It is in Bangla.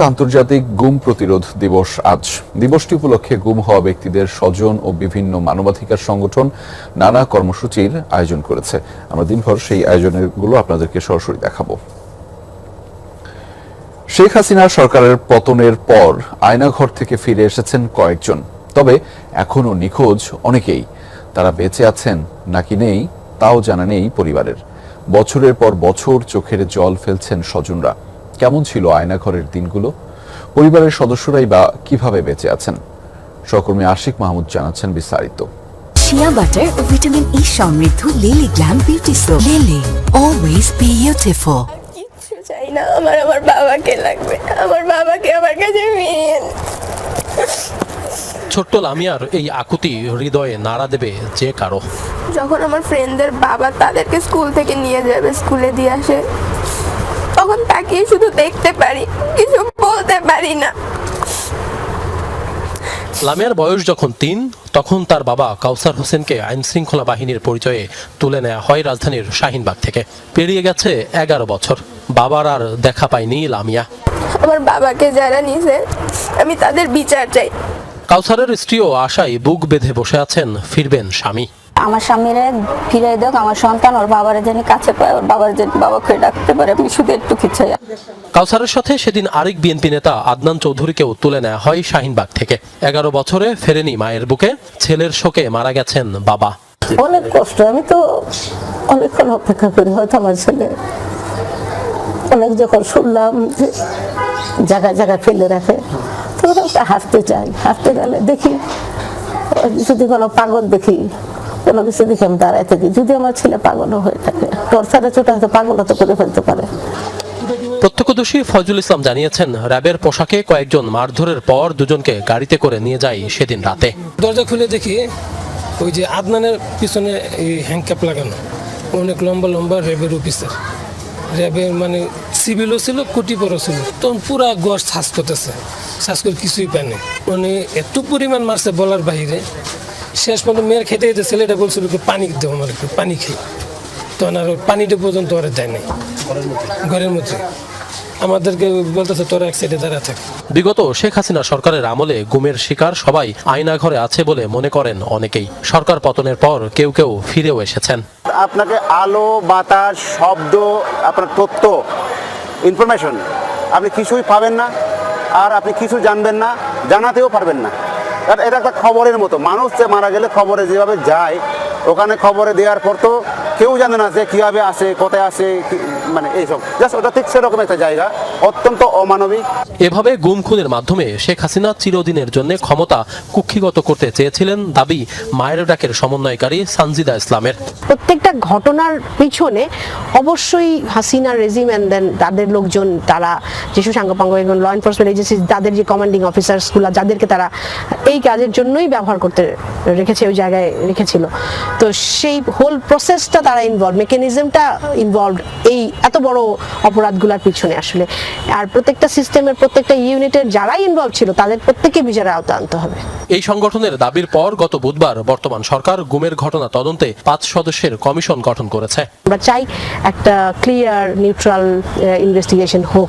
আন্তর্জাতিক গুম প্রতিরোধ দিবস আজ। দিবসটি উপলক্ষে গুম হওয়া ব্যক্তিদের স্বজন ও বিভিন্ন মানবাধিকার সংগঠন নানা কর্মসূচির আয়োজন করেছে। আমরা দিনভর সেই আয়োজনেরগুলো আপনাদেরকে সরাসরি দেখাবো। শেখ হাসিনা সরকারের পতনের পর আয়নাঘর থেকে ফিরে এসেছেন কয়েকজন। তবে এখনও নিখোঁজ অনেকেই। তারা বেঁচে আছেন নাকি নেই, তাও জানা নেই পরিবারের। বছরের পর বছর চোখের জল ফেলছেন স্বজনরা। কেমন ছিল আয়নাঘরের দিনগুলো? পরিবারের সদস্যরাই বা কীভাবে বেঁচে আছেন? সহকর্মী আশিক মাহমুদ জানাচ্ছেন বিস্তারিত। শিয়া বাটার ও ভিটামিন ই সমৃদ্ধ Lily glam beauty soap Lily always beautiful কিচ্ছু চাই না আমার আমার বাবাকে লাগবে। আমার বাবাকে আমার কাছে ফিরিয়ে ছোট্ট লামিয়ার এই আকুতি হৃদয়ে নাড়া দেবে যে কারও। যখন আমার ফ্রেন্ডদের বাবা তাদেরকে স্কুল থেকে নিয়ে যাবে স্কুলে দিয়ে আসে তখন তাকিয়ে শুধু দেখতে পারি কিছু বলতে পারি না। লামিয়ার বয়স যখন তিন তখন তার বাবা কাউসার হোসেনকে আইন শৃঙ্খলা বাহিনীর পরিচয়ে তুলে নেওয়া হয় রাজধানীর শাহিনবাগ থেকে। পেরিয়ে গেছে এগারো বছর। বাবার আর দেখা পায়নি লামিয়া। আমার বাবাকে যারা নিছে আমি তাদের বিচার চাই। কাউসারের স্ত্রীও আশায় বুক বেঁধে বসে আছেন ফিরবেন স্বামী। আমার স্বামীরে ফিরাই দেখ আমার সন্তান ওর বাবার যেন কাছে পায় ওর বাবার যেন বাবাকে ডাকতে পারে আমি শুধু একটু কিছু কাউসারের সাথে সেদিন আরেক বিএনপি নেতা আদনান চৌধুরীকেও তুলে নেওয়া হয় শাহিনবাগ থেকে। এগারো বছরে ফেরেনি মায়ের বুকে ছেলের শোকে মারা গেছেন বাবা। অনেক কষ্ট আমি তো অনেকক্ষণ অপেক্ষা করি হয়তো আমার ছেলে অনেক যখন শুনলাম যে জায়গায় জায়গায় ফেলে রাখে তখন হাঁটতে চাই হাসতে গেলে দেখি যদি কোনো পাগল দেখি কোনো কিছু দেখে আমি দাঁড়ায় থাকি। যদি আমার ছেলে পাগলও হয়ে থাকে টর্চারে ছোট হয়তো পাগল হতে করে ফেলতে পারে। প্রত্যক্ষদর্শী ফয়জুল ইসলাম জানিয়েছেন র্যাবের পোশাকে কয়েকজন মারধরের পর দুজনকে গাড়িতে করে নিয়ে যায় সেদিন রাতে। দরজা খুলে দেখি ওই যে আদনানের পিছনে এই হ্যাংক্যাপ লাগানো। অনেক লম্বা লম্বা র্যাবের অফিসার। র্যাবের মানে সিভিলও ছিল কুটি বড় ছিল। তখন পুরা গছ শ্বাস করতেছে। শ্বাস করে কিছুই পায়নি মানে এত পরিমাণ মারছে বলার বাইরে শেষ পর্যন্ত মেয়ের খেতে যেতে ছেলেটা বলছিল কি পানি দেবো আমার একটু পানি খেয়ে। তখন আর পানিটা পর্যন্ত ওরা দেয় নাই। ঘরের মধ্যে। আমাদেরকে বলতেছে তোরা এক সাইডে দাঁড়া থাক। বিগত শেখ হাসিনা সরকারের আমলে গুমের শিকার সবাই আয়না ঘরে আছে বলে মনে করেন অনেকেই। সরকার পতনের পর কেউ কেউ ফিরেও এসেছেন। আপনাকে আলো বাতাস শব্দ আপনার তথ্য ইনফরমেশন আপনি কিছুই পাবেন না আর আপনি কিছু জানবেন না জানাতেও পারবেন না। এটা একটা খবরের মতো। মানুষ যে মারা গেলে খবরে যেভাবে যায়, ওখানে খবরে দেওয়ার পর তো কেউ জানে না যে কীভাবে আসে কোথায় আসে মানে এইসব। জাস্ট ওটা ঠিক সেরকম একটা জায়গা অত্যন্ত অমানবিক। এভাবে গুম খুনের মাধ্যমে শেখ হাসিনা চিরদিনের জন্য ক্ষমতা কুক্ষিগত করতে চেয়েছিলেন দাবি মায়ের ডাকের সমন্বয়কারী সানজিদা ইসলামের। প্রত্যেকটা ঘটনার পিছনে অবশ্যই হাসিনা রেজিম অ্যান্ড দেন তাদের লোকজন তারা যেসব সাঙ্গপাঙ্গ এবং ল এনফোর্সমেন্ট এজেন্সি তাদের যে কমান্ডিং অফিসার্সগুলো যাদেরকে তারা এই কাজের জন্যই ব্যবহার করতে রেখেছে ওই জায়গায় রেখেছিল। তো সেই হোল প্রসেসটা তারা ইনভলভ মেকানিজমটা ইনভলভ এই এত বড় অপরাধগুলোর পিছনে আসলে। আর প্রত্যেকটা সিস্টেমের প্রত্যেকটা ইউনিটের যারাই ইনভলভ ছিল তাদের প্রত্যেককে বিচারে আওতা আনতে হবে। এই সংগঠনের দাবির পর গত বুধবার বর্তমান সরকার গুমের ঘটনা তদন্তে পাঁচ সদস্যের কমিশন গঠন করেছে। আমরা চাই একটা ক্লিয়ার নিউট্রাল ইনভেস্টিগেশন হোক।